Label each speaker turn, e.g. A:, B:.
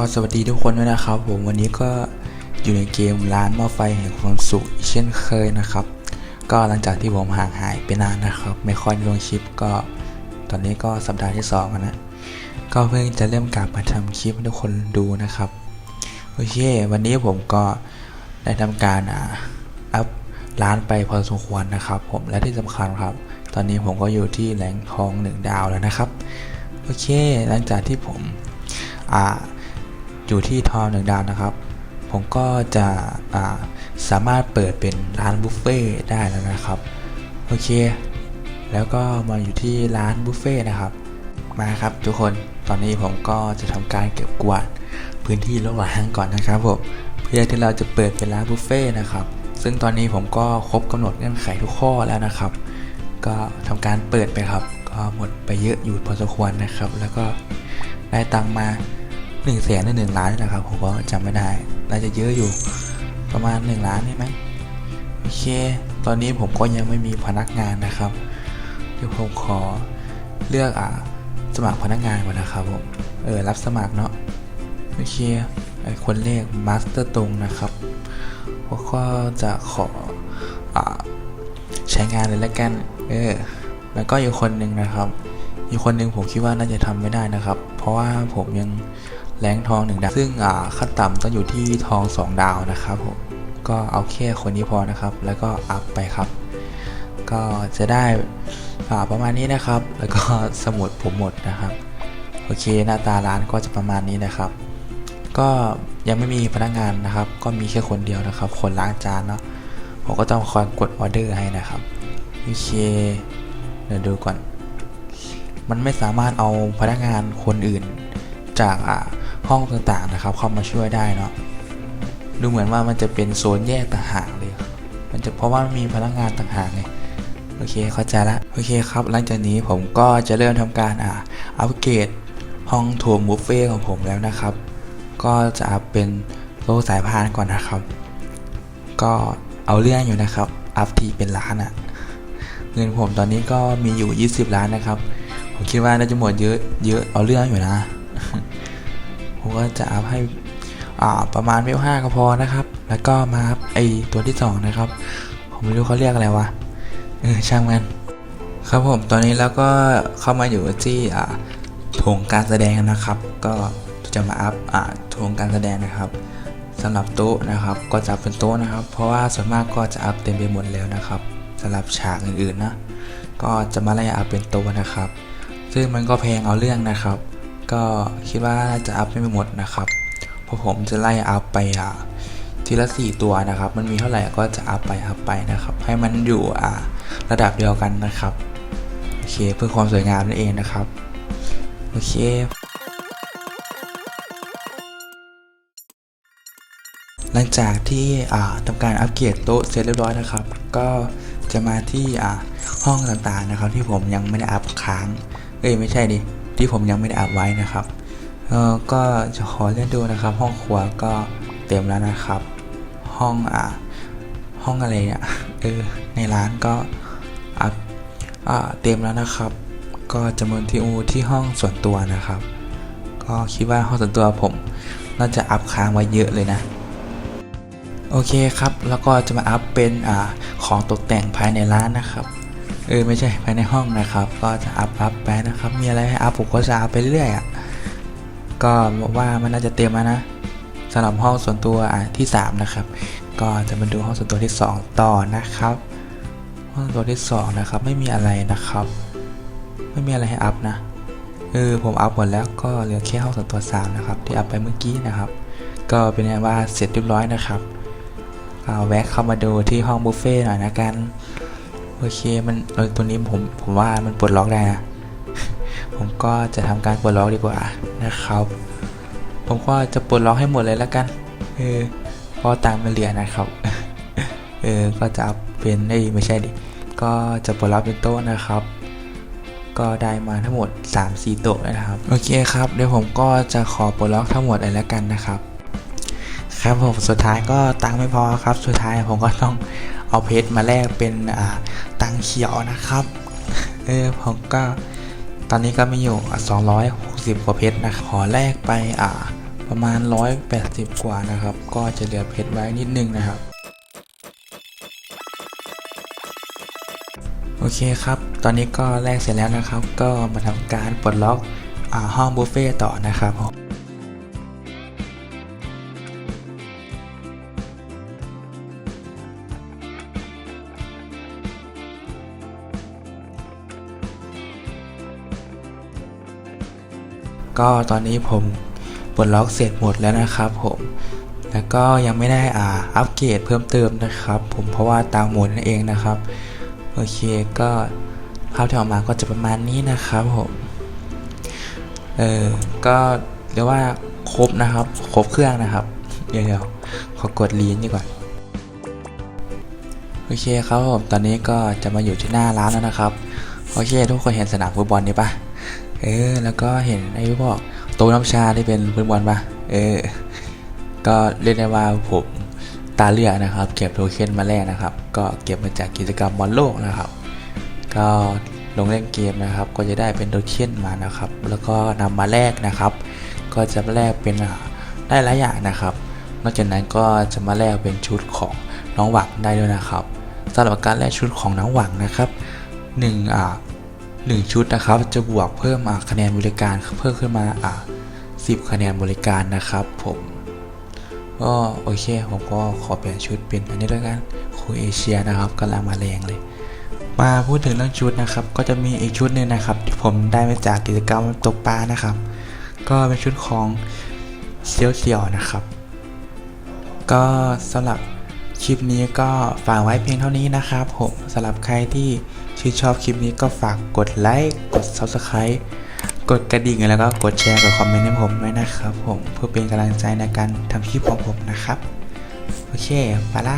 A: สวัสดีทุกคนด้วยนะครับ ผมวันนี้ก็อยู่ในเกมร้านหม้อไฟแห่งความสุขเช่นเคยนะครับ ก็หลังจากที่ผมห่างหายไปนานนะครับ ไม่ค่อยลงคลิปก็ ตอนนี้ก็สัปดาห์ที่สองแล้วนะก็เพิ่งจะเริ่มกลับมาทำคลิปให้ทุกคนดูนะครับโอเค วันนี้ผมก็ได้ทำการอ่าอัพร้านไปพอสมควรนะครับ ผมและที่สำคัญครับ ตอนนี้ผมก็อยู่ที่แหล่งทองหนึ่งดาวแล้วนะครับโอเค หลังจากที่ผมอ่า อยู่ที่ทองหนึ่งดาวนะครับ ผมก็จะาสามารถเปิดเป็นร้านบุฟเฟ่ได้แล้วนะครับ โอเค แล้วก็มาอยู่ที่ร้านบุฟเฟ่นะครับมาครับทุกคนตอนนี้ผมก็จะทำการเก็บกวาดพื้นที่ระหว่างก่อนนะครับผมเพื่อที่เราจะเปิดเป็นร้านบุฟเฟ่นะครับซึ่งตอนนี้ผมก็ครบกำหนดเงื่อนไขทุกข้อแล้วนะครับ ก็ทำการเปิดไปครับ ก็หมดไปเยอะอยู่พอสมควรนะครับ แล้วก็ได้ตังมา 1นึ่งแสนหรือหนึ่งล้านนี่นะครับ ผมก็จำไม่ได้ น่าจะเยอะอยู่ประมาณ 1 ล้านได้ไหมโอเค ตอนนี้ผมก็ยังไม่มีพนักงานนะครับเดี๋ยวผมขอเลือกอ่าสมัครพนักงานก่อนนะครับผมเออรับสมัครเนาะโอเคไอคนแรกมาสเตอร์ตรงนะครับผมก็จะขออ่าใช้งานเลยแล้วกันเออแล้วก็อีกคนหนึ่งนะครับอีกคนหนึ่งผมคิดว่าน่าจะทำไม่ได้นะครับ เพราะว่าผมยัง แรงทองหนึ่งดาว ซึ่งขั้นต่ำต้องอยู่ที่ทองสองดาวนะครับผมก็เอาแค่คนนี้พอนะครับ แล้วก็อัพไปครับ ก็จะได้ประมาณนี้นะครับ แล้วก็สมุดผมหมดนะครับโอเคหน้าตาร้านก็จะประมาณนี้นะครับ ก็ยังไม่มีพนักงานนะครับ ก็มีแค่คนเดียวนะครับ คนล้างจานเนาะผมก็ต้องคอยกดออเดอร์ให้นะครับโอเคเดี๋ยวดูก่อน มันไม่สามารถเอาพนักงานคนอื่นจากอ่า ห้องต่างๆนะครับ เข้ามาช่วยได้เนาะดูเหมือนว่ามันจะเป็นโซนแยกต่างหากเลย มันจะเพราะว่ามีพนักงานต่างหากไงโอเคเข้าใจละโอเคครับ หลังจากนี้ผมก็จะเริ่มทำการอ่าอัปเกรดห้องโถมบุฟเฟ่ของผมแล้วนะครับ ก็จะอัพเป็นโต๊ะสายพานก่อนนะครับ ก็เอาเรื่องอยู่นะครับ อัพทีเป็นล้านอะ่ะเงินผมตอนนี้ก็มีอยู่ 20 ล้านนะครับ ผมคิดว่าน่าจะหมดเยอะเยอะเอาเรื่องอยู่นะ ผมก็จะอัพให้ประมาณเวลห้าก็พอนะครับ แล้วก็มาอัพไอตัวที่สองนะครับ ผมไม่รู้เขาเรียกอะไรวะเออช่างมัน ครับผมตอนนี้แล้วก็เข้ามาอยู่ที่อ่าโถงการแสดงนะครับ ก็จะมาอัพอ่าโถงการแสดงนะครับสำหรับโต๊ะนะครับ ก็จะเป็นโต๊ะนะครับ เพราะว่าส่วนมากก็จะอัพเต็มไปหมดแล้วนะครับสำหรับฉากอื่นๆนะ ก็จะมาไล่อัพเป็นโต๊ะนะครับ ซึ่งมันก็แพงเอาเรื่องนะครับ ก็คิดว่าจะอัพไม่หมดนะครับเพราะผมจะไล่อัพไปอ่าทีละสี่ตัวนะครับ มันมีเท่าไหร่ก็จะอัพไปอัพไปนะครับ ให้มันอยู่อ่าระดับเดียวกันนะครับโอเคเพื่อความสวยงามนั่นเองนะครับโอเคหลังจากที่อ่าทำการอัปเกรดโต๊ะเสร็จเรียบร้อยนะครับ ก็จะมาที่อ่าห้องต่างๆนะครับ ที่ผมยังไม่ได้อัพค้าง เอ้ยไม่ใช่ดิ ที่ผมยังไม่ได้อัพไว้นะครับเออก็จะขอเล่นดูนะครับ ห้องครัวก็เต็มแล้วนะครับ ห้องอ่าห้องอะไรเนี่ยเออในร้านก็อัพอ่าเต็มแล้วนะครับ ก็จะมาที่อูที่ห้องส่วนตัวนะครับ ก็คิดว่าห้องส่วนตัวผมน่าจะอัพค้างไว้เยอะเลยนะโอเคครับ แล้วก็จะมาอัพเป็นอ่าของตกแต่งภายในร้านนะครับ เออไม่ใช่ภายในห้องนะครับ ก็จะอัพอัพไปนะครับ มีอะไรให้อัพผมก็จะอัพไปเรื่อยอะก็บอกว่ามันน่าจะเต็มแล้วนะสำหรับห้องส่วนตัวอะที่ 3 นะครับ ก็จะมาดูห้องส่วนตัวที่ 2 ต่อนะครับ ห้องส่วนตัวที่ 2 นะครับ ไม่มีอะไรนะครับ ไม่มีอะไรให้อัพนะเออผมอัพหมดแล้วก็เหลือแค่ห้องส่วนตัว3นะครับ ที่อัพไปเมื่อกี้นะครับ ก็เป็นไงว่าเสร็จเรียบร้อยนะครับเอาแวะเข้ามาดูที่ห้องบุฟเฟ่หน่อยนะกัน โอเคมันเออตัวนี้ผมผมว่ามันปลดล็อกได้นะผมก็จะทำการปลดล็อกดีกว่านะครับ ผมก็จะปลดล็อกให้หมดเลยแล้วกันเออเพราะตังค์มันเหลือนะครับเออก็จะเอาเป็นไอ้ไม่ใช่ดิก็จะปลดล็อกเป็นโต๊ะนะครับก็ได้มาทั้งหมด 3-4 โต๊ะนะครับ โอเคครับ เดี๋ยวผมก็จะขอปลดล็อกทั้งหมดเลยแล้วกันนะครับ ครับผมสุดท้ายก็ตังค์ไม่พอครับ สุดท้ายผมก็ต้อง เอาเพชรมาแลกเป็นอ่าตังเขียวนะครับ เออผมก็ตอนนี้ก็มีอยู่อะ260 กว่าเพชรนะขอแลกไปอ่าประมาณ 180 กว่านะครับ ก็จะเหลือเพชรไว้นิดนึงนะครับ โอเคครับ ตอนนี้ก็แลกเสร็จแล้วนะครับ ก็มาทำการปลดล็อกอาห้องบุฟเฟ่ต์ต่อนะครับผม ก็ตอนนี้ผมปลดล็อกเสร็จหมดแล้วนะครับผมแล้วก็ยังไม่ได้อ่าอัปเกรดเพิ่มเติมนะครับ ผมเพราะว่าตามหมดนั่นเองนะครับโอเคก็ภาพที่ออกมาก็จะประมาณนี้นะครับผมเออก็เรียกว่าครบนะครับ ครบเครื่องนะครับ เดี๋ยวๆขอกดลีนดีกว่าโอเคครับผมตอนนี้ก็จะมาอยู่ที่หน้าร้านแล้วนะครับโอเค ทุกคนเห็นสนามฟุตบอลนี่ปะ เออ แล้วก็เห็นไอ้พวกโต๊ะน้ำชาที่เป็นฟุตบอลปะเออ ก็เรียกได้ว่าผมตาเลือกนะครับ เก็บโทเค็นมาแลกนะครับ ก็เก็บมาจากกิจกรรมบอลโลกนะครับ ก็ลงเล่นเกมนะครับ ก็จะได้เป็นโทเค็นมานะครับ แล้วก็นำมาแลกนะครับ ก็จะแลกเป็นได้หลายอย่างนะครับ นอกจากนั้นก็จะมาแลกเป็นชุดของน้องหวังได้ด้วยนะครับสำหรับการแลกชุดของน้องหวังนะครับหนึ่งอ่า หนึ่งชุดนะครับ จะบวกเพิ่มอ่าคะแนนบริการเพิ่มขึ้นมาอ่าสิบคะแนนบริการนะครับ ผมก็โอเคผมก็ขอเปลี่ยนชุดเป็นอันนี้ด้วยกันโครเอเชียนะครับกำลังมาแรงเลย มาพูดถึงเรื่องชุดนะครับ ก็จะมีอีกชุดหนึ่งนะครับ ที่ผมได้มาจากกิจกรรมตกปลานะครับ ก็เป็นชุดของเซียวเซียวนะครับ ก็สำหรับคลิปนี้ก็ฝากไว้เพียงเท่านี้นะครับ ผมสำหรับใครที่ ชื่นชอบคลิปนี้ก็ฝากกดไลค์ กด Subscribe กดกระดิ่งแล้วก็กดแชร์กดคอมเมนต์ให้ผมด้วยนะครับผมเพื่อเป็นกำลังใจในการทำคลิปของผมนะครับ โอเคไปละ